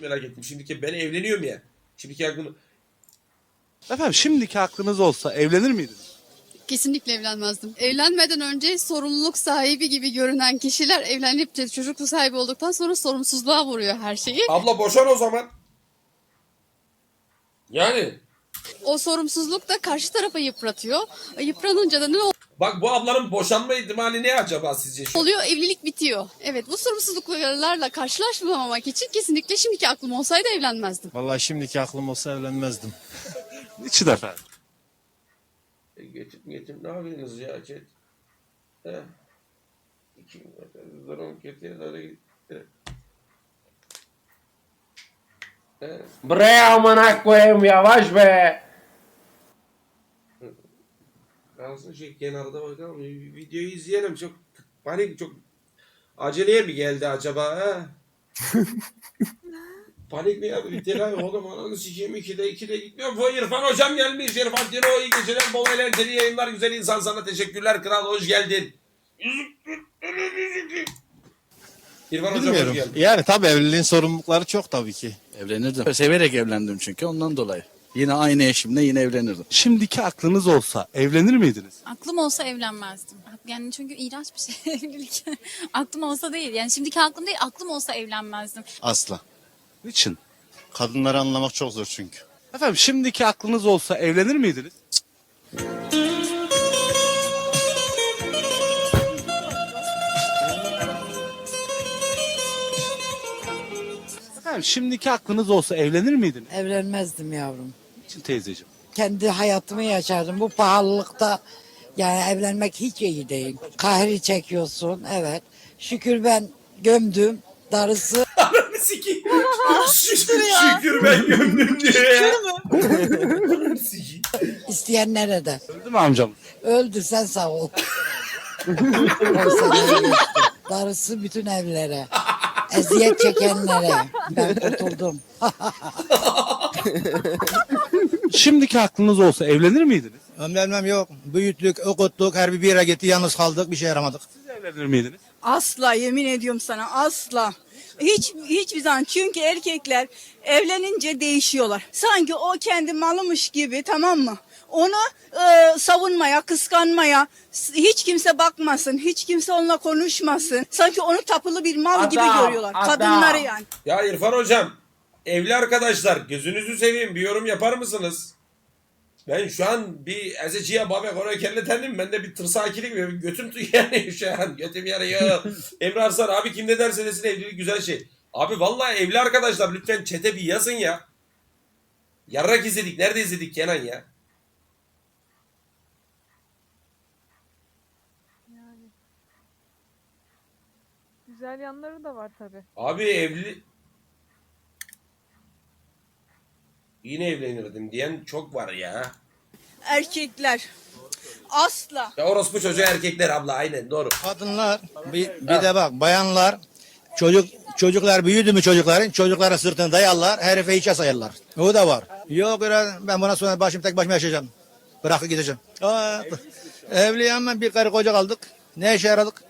merak ettim. Şimdiki ben evleniyorum ya. Şimdiki aklım Efendim şimdiki aklınız olsa evlenir miydiniz? Kesinlikle evlenmezdim. Evlenmeden önce sorumluluk sahibi gibi görünen kişiler evlenip de çocuk sahibi olduktan sonra sorumsuzluğa vuruyor her şeyi. Abla boşan o zaman. Yani O sorumsuzluk da karşı tarafa yıpratıyor. Yıpranınca da ne bak bu ablanın boşanma ihtimali ne acaba sizce şu? oluyor? Evlilik bitiyor. Evet bu sorumsuzluklarla karşılaşmamak için kesinlikle şimdiki aklım olsaydı evlenmezdim. Vallahi şimdiki aklım olsa evlenmezdim. Niçin efendim? E, Getir getir ne yapıyorsunuz ya? He. İki durum getir hadi git. He. He. Bre amına koyayım yavaş be. Kalsın şey kenarda bakalım. Videoyu izleyelim. Çok panik çok aceleye mi geldi acaba ha? panik mi yaptı? Bir tedavi oğlum ananı sikeyim 2'de 2'de gitmiyor. Bu İrfan hocam gelmiş. İrfan Tino iyi geceler bol eğlenceli yayınlar güzel insan sana teşekkürler kral hoş geldin. İrfan hocam hoş geldin. Yani tabii evliliğin sorumlulukları çok tabii ki. Evlenirdim. Severek evlendim çünkü ondan dolayı. Yine aynı eşimle yine evlenirdim. Şimdiki aklınız olsa evlenir miydiniz? Aklım olsa evlenmezdim. Yani çünkü iğrenç bir şey evlilik. aklım olsa değil. Yani şimdiki aklım değil, aklım olsa evlenmezdim. Asla. Niçin? Kadınları anlamak çok zor çünkü. Efendim şimdiki aklınız olsa evlenir miydiniz? Efendim şimdiki aklınız olsa evlenir miydiniz? Evlenmezdim yavrum. Niçin teyzeciğim? Kendi hayatımı yaşardım. Bu pahalılıkta yani evlenmek hiç iyi değil. Kahri çekiyorsun evet. Şükür ben gömdüm. Darısı Ananı sikeyim. Şükür ben gömdüm diye ya. Ananı sikeyim. isteyenlere de. Öldü mü amcam? Öldü sen sağ ol. Geçti. Darısı bütün evlere. Eziyet çekenlere. Ben kurtuldum. Şimdiki aklınız olsa evlenir miydiniz? Evlenmem yok. Büyüttük, okuttuk, her bir yere gitti, yalnız kaldık, bir şey yaramadık. Siz evlenir miydiniz? Asla yemin ediyorum sana asla. Hiç hiçbir zaman çünkü erkekler evlenince değişiyorlar. Sanki o kendi malımış gibi tamam mı? Onu e, savunmaya, kıskanmaya, hiç kimse bakmasın, hiç kimse onunla konuşmasın. Sanki onu tapılı bir mal gibi Adam, görüyorlar. adam. Kadınları yani. Ya İrfan hocam, evli arkadaşlar gözünüzü seveyim bir yorum yapar mısınız? Ben şu an bir ezeciye babek oraya kelletendim. Ben de bir tırsakilik ve götüm yani şu an. Götüm yarıyor. Emre Arslan abi kim ne derse desin evlilik güzel şey. Abi vallahi evli arkadaşlar lütfen çete bir yazın ya. Yarrak izledik. Nerede izledik Kenan ya? Güzel yanları da var tabi. Abi evli... Yine evlenirdim diyen çok var ya. Erkekler asla Ya orospu çocuğu erkekler abla aynen doğru. Kadınlar, bir, bir de bak bayanlar, çocuk çocuklar büyüdü mü çocukların, çocuklara sırtını dayarlar, herife hiçe sayarlar. O da var. Yok öyle, ben buna sonra başım tek başıma yaşayacağım. Bırakıp gideceğim. Aa, evli ama bir karı koca kaldık. Ne işe yaradık?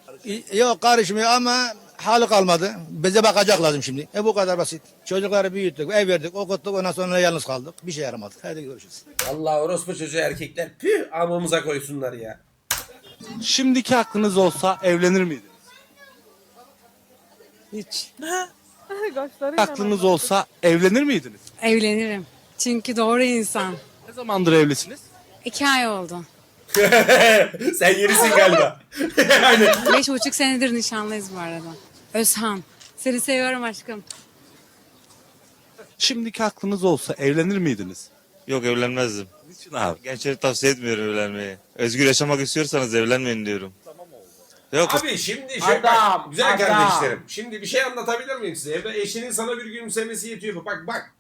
Yok karışmıyor ama halı kalmadı. Bize bakacak lazım şimdi. E bu kadar basit. Çocukları büyüttük, ev verdik, okuttuk, ondan sonra yalnız kaldık. Bir şey yaramadı. Hadi görüşürüz. Allah orospu çocuğu erkekler püh amımıza koysunlar ya. Şimdiki aklınız olsa evlenir miydiniz? Hiç. Kaşlarıyla Aklınız olsa evlenir miydiniz? Evlenirim. Çünkü doğru insan. Ne zamandır evlisiniz? İki ay oldu. Sen yenisin galiba. Aynen. Beş buçuk senedir nişanlıyız bu arada. Özhan. Seni seviyorum aşkım. Şimdiki aklınız olsa evlenir miydiniz? Yok evlenmezdim. Niçin abi? Gençlere tavsiye etmiyorum evlenmeyi. Özgür yaşamak istiyorsanız evlenmeyin diyorum. Yok Abi şimdi şey Adam, bak, güzel adam. kardeşlerim. Şimdi bir şey anlatabilir miyim size? Evde eşinin sana bir gülümsemesi yetiyor mu? Bak bak.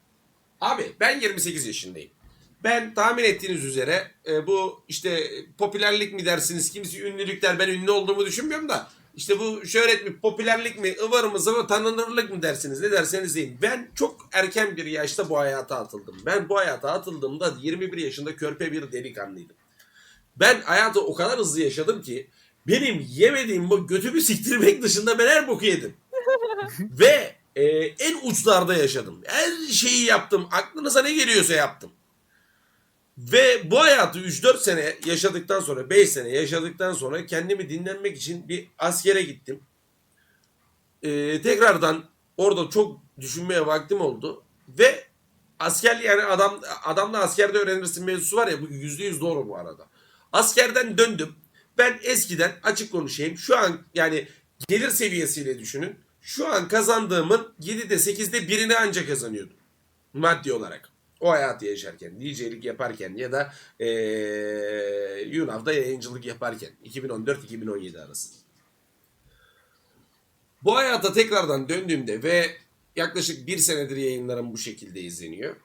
Abi ben 28 yaşındayım. Ben tahmin ettiğiniz üzere e, bu işte popülerlik mi dersiniz, kimisi ünlülük der. Ben ünlü olduğumu düşünmüyorum da. İşte bu şöhret mi, popülerlik mi, ıvır mı, zıvır tanınırlık mı dersiniz, ne derseniz deyin. Ben çok erken bir yaşta bu hayata atıldım. Ben bu hayata atıldığımda 21 yaşında körpe bir delikanlıydım. Ben hayatı o kadar hızlı yaşadım ki benim yemediğim bu götümü siktirmek dışında ben her boku yedim. Ve e, en uçlarda yaşadım. Her şeyi yaptım. Aklınıza ne geliyorsa yaptım. Ve bu hayatı 3-4 sene yaşadıktan sonra 5 sene yaşadıktan sonra kendimi dinlenmek için bir askere gittim. Ee, tekrardan orada çok düşünmeye vaktim oldu. Ve asker yani adam adamla askerde öğrenirsin mevzusu var ya bu yüzde yüz doğru bu arada. Askerden döndüm. Ben eskiden açık konuşayım şu an yani gelir seviyesiyle düşünün. Şu an kazandığımın 7'de 8'de birini ancak kazanıyordum. Maddi olarak. O hayatı yaşarken, DJ'lik yaparken ya da ee, Yunav'da yayıncılık yaparken 2014-2017 arası. Bu hayata tekrardan döndüğümde ve yaklaşık bir senedir yayınlarım bu şekilde izleniyor.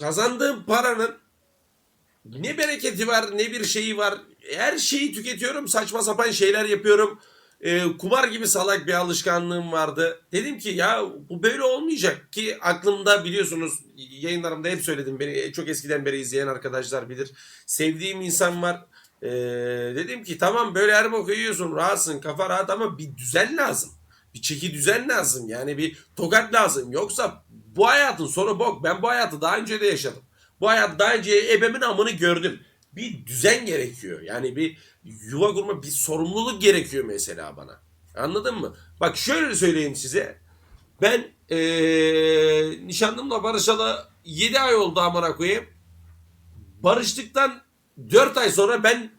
Kazandığım paranın ne bereketi var ne bir şeyi var. Her şeyi tüketiyorum saçma sapan şeyler yapıyorum. Ee, kumar gibi salak bir alışkanlığım vardı. Dedim ki ya bu böyle olmayacak ki aklımda biliyorsunuz yayınlarımda hep söyledim beni çok eskiden beri izleyen arkadaşlar bilir. Sevdiğim insan var. Ee, dedim ki tamam böyle her boku yiyorsun rahatsın kafa rahat ama bir düzen lazım. Bir çeki düzen lazım yani bir tokat lazım. Yoksa bu hayatın sonu bok. Ben bu hayatı daha önce de yaşadım. Bu hayat daha önce ebemin amını gördüm. Bir düzen gerekiyor. Yani bir yuva kurma bir sorumluluk gerekiyor mesela bana. Anladın mı? Bak şöyle söyleyeyim size. Ben ee, nişanlımla barışalı 7 ay oldu amına koyayım. Barıştıktan 4 ay sonra ben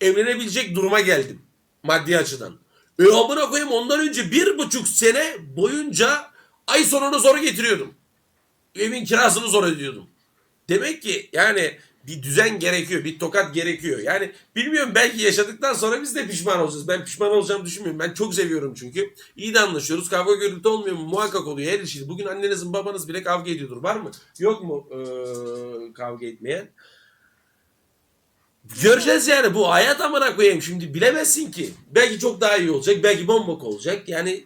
evlenebilecek duruma geldim. Maddi açıdan. E amına koyayım ondan önce bir buçuk sene boyunca ay sonunu zor getiriyordum. Evin kirasını zor ödüyordum. Demek ki yani bir düzen gerekiyor, bir tokat gerekiyor. Yani bilmiyorum belki yaşadıktan sonra biz de pişman olacağız. Ben pişman olacağımı düşünmüyorum. Ben çok seviyorum çünkü. İyi de anlaşıyoruz. Kavga gürültü olmuyor mu? Muhakkak oluyor her ilişkide. Bugün annenizin babanız bile kavga ediyordur. Var mı? Yok mu ee, kavga etmeyen? Göreceğiz yani bu hayat amına koyayım şimdi bilemezsin ki. Belki çok daha iyi olacak, belki bombok olacak. Yani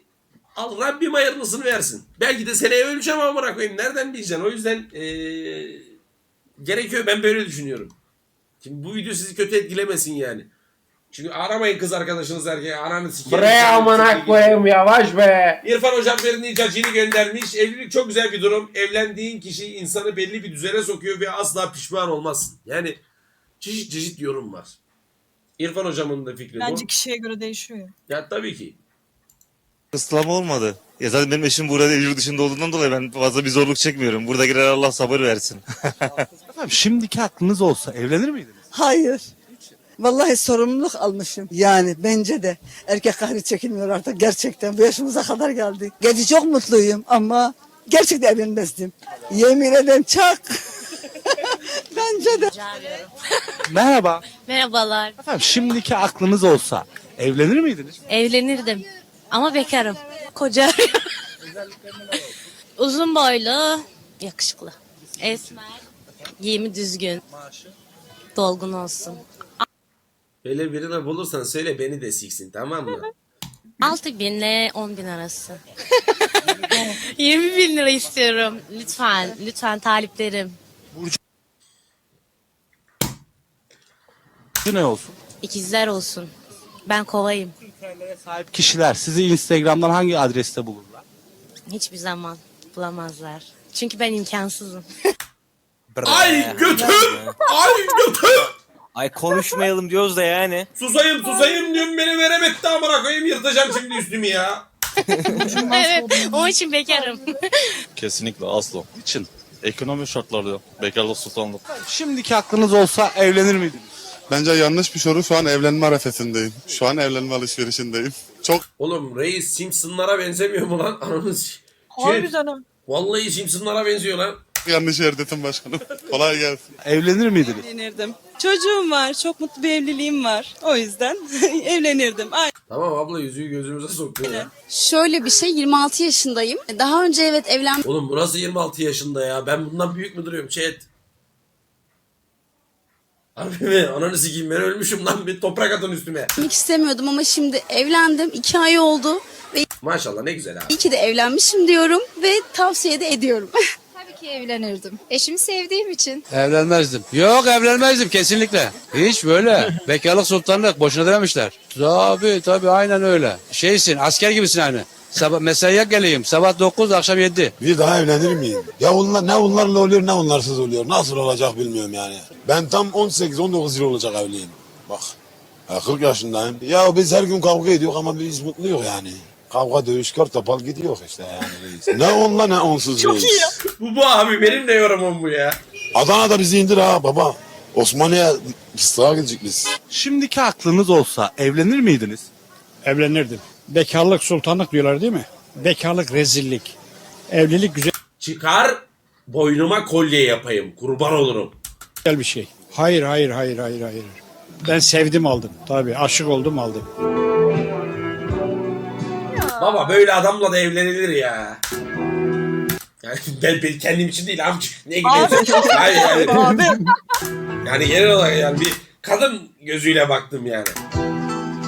al Rabbim hayırlısını versin. Belki de seneye öleceğim amına koyayım. Nereden bileceksin? O yüzden eee, gerekiyor ben böyle düşünüyorum. Şimdi bu video sizi kötü etkilemesin yani. Çünkü aramayın kız arkadaşınız erkeğe ananı sikerim. Bre amına koyayım yavaş be. İrfan hocam Ferin cacini göndermiş. Evlilik çok güzel bir durum. Evlendiğin kişi insanı belli bir düzene sokuyor ve asla pişman olmazsın. Yani çeşit çeşit yorum var. İrfan hocamın da fikri bu. kişiye göre değişiyor. Ya tabii ki. Kısıtlama olmadı. Ya zaten benim eşim burada yurt dışında olduğundan dolayı ben fazla bir zorluk çekmiyorum. Burada girer Allah sabır versin. Efendim şimdiki aklınız olsa evlenir miydiniz? Hayır. Vallahi sorumluluk almışım. Yani bence de erkek kahri çekilmiyor artık gerçekten. Bu yaşımıza kadar geldik. Gerçi çok mutluyum ama gerçekten evlenmezdim. Yemin ederim çak. bence de. Merhaba. Merhabalar. Efendim şimdiki aklınız olsa evlenir miydiniz? Evlenirdim. Ama bekarım. Koca arıyorum. Uzun boylu, yakışıklı. Esmer. Giyimi düzgün. Dolgun olsun. Öyle birini bulursan söyle beni de siksin tamam mı? 6 bin ile 10 bin arası. 20 bin lira istiyorum. Lütfen, lütfen taliplerim. Ne olsun? İkizler olsun. Ben kovayım. Sahip kişiler sizi Instagram'dan hangi adreste bulurlar? Hiçbir zaman bulamazlar. Çünkü ben imkansızım. Ay götüm! Ay götüm! Ay konuşmayalım diyoruz da yani. Susayım susayım diyorum beni veremetti amına koyayım yırtacağım şimdi üstümü ya. evet, onun için bekarım. Kesinlikle asla. Için. Ekonomi şartları bekarlık sultanlık. Şimdiki aklınız olsa evlenir miydiniz? Bence yanlış bir soru. Şu an evlenme arefesindeyim. Şu an evlenme alışverişindeyim. Çok Oğlum reis Simpsonlara benzemiyor mu lan? Ananız. Şey, Harbiden vallahi Simpsonlara benziyor lan. Yanlış yerdesin başkanım. Kolay gelsin. Evlenir miydiniz? Evlenirdim. Çocuğum var. Çok mutlu bir evliliğim var. O yüzden evlenirdim. Ay. Tamam abla yüzüğü gözümüze soktu ya. Şöyle bir şey 26 yaşındayım. Daha önce evet evlenmek Oğlum bu nasıl 26 yaşında ya? Ben bundan büyük mü duruyorum chat? Harbi mi? Ananı sikeyim ben ölmüşüm lan bir toprak atın üstüme. istemiyordum ama şimdi evlendim. 2 ay oldu ve Maşallah ne güzel ha. iyi ki de evlenmişim diyorum ve tavsiye de ediyorum. Tabii ki ki evlenirdim. Eşimi sevdiğim için. Evlenmezdim. Yok evlenmezdim kesinlikle. Hiç böyle. Bekarlık sultanlık boşuna dememişler. Tabii tabii aynen öyle. Şeysin asker gibisin aynı. Sabah mesaiye geleyim. Sabah 9 akşam 7. Bir daha evlenir miyim? Ya onlar ne onlarla oluyor ne onlarsız oluyor. Nasıl olacak bilmiyorum yani. Ben tam 18-19 yıl olacak evliyim. Bak. Ya 40 yaşındayım. Ya biz her gün kavga ediyoruz ama biz mutluyuz yani. Kavga dövüş kör topal gidiyor işte yani. ne onunla ne onsuz Çok iyi Bu bu abi benim de yorumum bu ya. Adana'da bizi indir ha baba. Osmaniye fıstığa gidecek biz. Şimdiki aklınız olsa evlenir miydiniz? Evlenirdim. Bekarlık sultanlık diyorlar değil mi? Bekarlık rezillik. Evlilik güzel Çıkar boynuma kolye yapayım. Kurban olurum. bir şey. Hayır hayır hayır hayır hayır. Ben sevdim aldım. Tabii aşık oldum aldım. Baba böyle adamla da evlenilir ya. Yani ben, ben kendim için değil amcık. Ne gidiyorsun? Hayır hayır. Yani genel olarak yani bir kadın gözüyle baktım yani.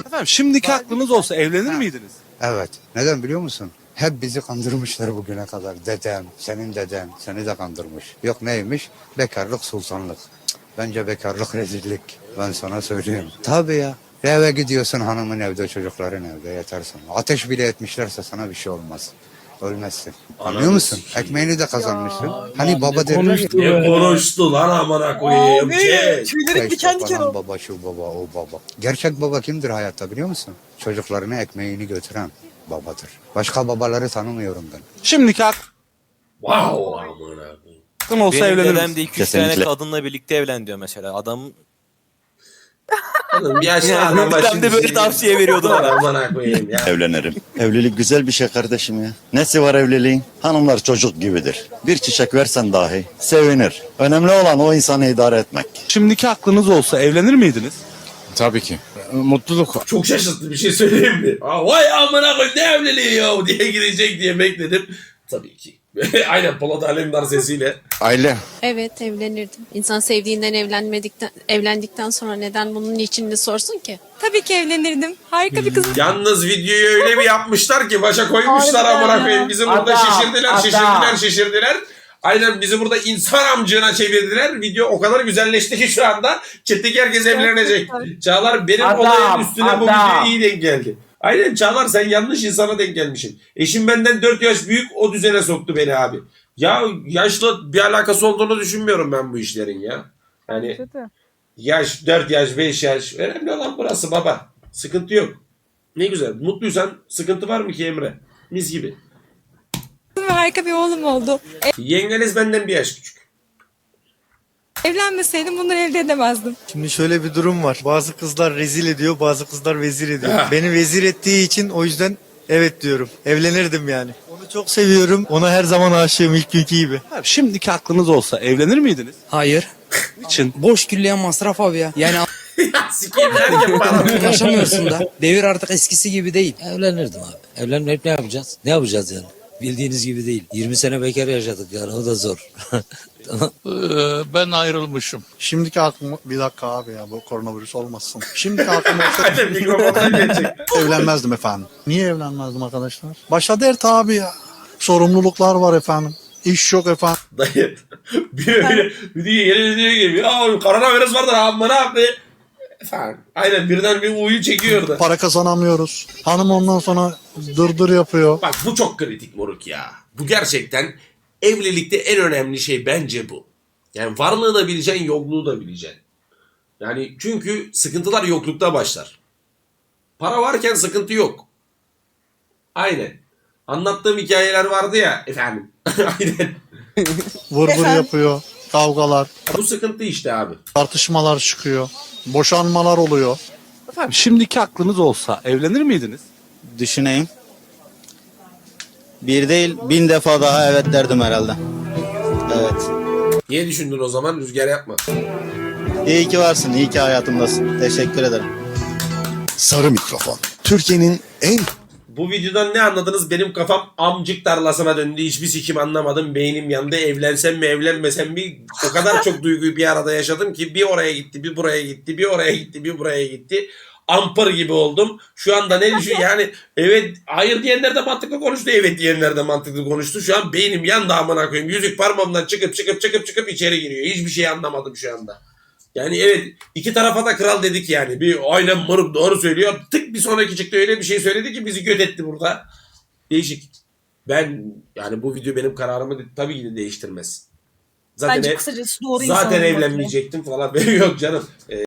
Efendim şimdiki aklınız olsa evlenir miydiniz? Evet. Neden biliyor musun? Hep bizi kandırmışlar bugüne kadar. Dedem, senin deden seni de kandırmış. Yok neymiş? Bekarlık sultanlık. Cık, Bence bekarlık rezillik. Ben sana söyleyeyim. Tabii ya. Eve gidiyorsun hanımın evde, çocukların evde yeter sana. Ateş bile etmişlerse sana bir şey olmaz. Ölmezsin. Anlıyor musun? Ekmeğini de kazanmışsın. Hani baba derler ya. Ne konuştu lan amına koyayım. Şey. Beş babadan baba şu baba o baba. Gerçek baba kimdir hayatta biliyor musun? Çocuklarına ekmeğini götüren babadır. Başka babaları tanımıyorum ben. Şimdiki aklın Wow amına koyayım. olsa Benim evlenir dedem de 200 tane kadınla birlikte evlen diyor mesela. Adam Oğlum yaşlı yani adam şimdi de böyle tavsiye veriyordu bana. Amına koyayım ya. Evlenirim. Evlilik güzel bir şey kardeşim ya. Nesi var evliliğin? Hanımlar çocuk gibidir. Bir çiçek versen dahi sevinir. Önemli olan o insanı idare etmek. Şimdiki aklınız olsa evlenir miydiniz? Tabii ki. Mutluluk. Çok şaşırttı bir şey söyleyeyim mi? Aa, vay amına koyayım ne evliliği ya diye girecek diye bekledim. Tabii ki. Aynen Polat Alemdar sesiyle. Aile. Evet evlenirdim. İnsan sevdiğinden evlenmedikten evlendikten sonra neden bunun içinde sorsun ki? Tabii ki evlenirdim. Harika bir kız. Yalnız videoyu öyle bir yapmışlar ki başa koymuşlar amına koyayım. Bizi burada Adam, şişirdiler, adam. şişirdiler, şişirdiler. Aynen bizi burada insan amcığına çevirdiler. Video o kadar güzelleşti ki şu anda chat'teki herkes evlenecek. Çağlar benim Adam, olayın üstüne bu adam. video iyi denk geldi. Aynen Çağlar sen yanlış insana denk gelmişsin. Eşim benden 4 yaş büyük o düzene soktu beni abi. Ya yaşla bir alakası olduğunu düşünmüyorum ben bu işlerin ya. Yani yaş 4 yaş 5 yaş önemli olan burası baba. Sıkıntı yok. Ne güzel. Mutluysan sıkıntı var mı ki Emre? Mis gibi. Harika bir oğlum oldu. Yengeniz benden bir yaş küçük. Evlenmeseydim bunları elde edemezdim. Şimdi şöyle bir durum var. Bazı kızlar rezil ediyor, bazı kızlar vezir ediyor. Beni vezir ettiği için o yüzden evet diyorum. Evlenirdim yani. Onu çok seviyorum. Ona her zaman aşığım ilk günkü gibi. Efendim, şimdiki aklınız olsa evlenir miydiniz? Hayır. Niçin? Boş külleyen masraf abi ya. Yani Ya sikeyim derken yaşamıyorsun da. Devir artık eskisi gibi değil. Evlenirdim abi. Evlenmeyip ne yapacağız? Ne yapacağız yani? Bildiğiniz gibi değil. 20 sene bekar yaşadık yani o da zor. ben ayrılmışım. Şimdiki aklım bir dakika abi ya bu koronavirüs olmasın. Şimdiki aklım mikrofondan gelecek. evlenmezdim efendim. Niye evlenmezdim arkadaşlar? Başa dert abi ya. Sorumluluklar var efendim. İş yok efendim. Dayı. Bir öyle bir diye yeni diyor gibi. Ya koronavirüs vardır ne yaptı? Efendim. Aynen birden bir uyu çekiyordu. Para kazanamıyoruz. Hanım ondan sonra dırdır yapıyor. Bak bu çok kritik moruk ya. Bu gerçekten evlilikte en önemli şey bence bu. Yani varlığı da bileceksin, yokluğu da bileceksin. Yani çünkü sıkıntılar yoklukta başlar. Para varken sıkıntı yok. Aynen. Anlattığım hikayeler vardı ya efendim. Aynen. Vır vır yapıyor. Kavgalar, Bu sıkıntı işte abi. tartışmalar çıkıyor. Boşanmalar oluyor. Efendim şimdiki aklınız olsa evlenir miydiniz? Düşüneyim. Bir değil bin defa daha evet derdim herhalde. Evet. Niye düşündün o zaman? Rüzgar yapma. İyi ki varsın, iyi ki hayatımdasın. Teşekkür ederim. Sarı mikrofon. Türkiye'nin en Bu videodan ne anladınız? Benim kafam amcık tarlasına döndü. Hiçbir sikim anlamadım. Beynim yandı. Evlensem mi evlenmesem mi? O kadar çok duyguyu bir arada yaşadım ki bir oraya gitti, bir buraya gitti, bir oraya gitti, bir buraya gitti. ampar gibi oldum. Şu anda ne düşün yani evet hayır diyenler de mantıklı konuştu. Evet diyenler de mantıklı konuştu. Şu an beynim yandı amına koyayım. Yüzük parmağımdan çıkıp çıkıp çıkıp çıkıp içeri giriyor. Hiçbir şey anlamadım şu anda. Yani evet iki tarafa da kral dedik yani. Bir aynen moruk doğru söylüyor. Tık bir sonraki çıktı öyle bir şey söyledi ki bizi göt etti burada. Değişik. Ben yani bu video benim kararımı de- tabii ki de değiştirmez. Zaten, Bence ev- kısacası doğru zaten evlenmeyecektim falan. Yok canım. Ee,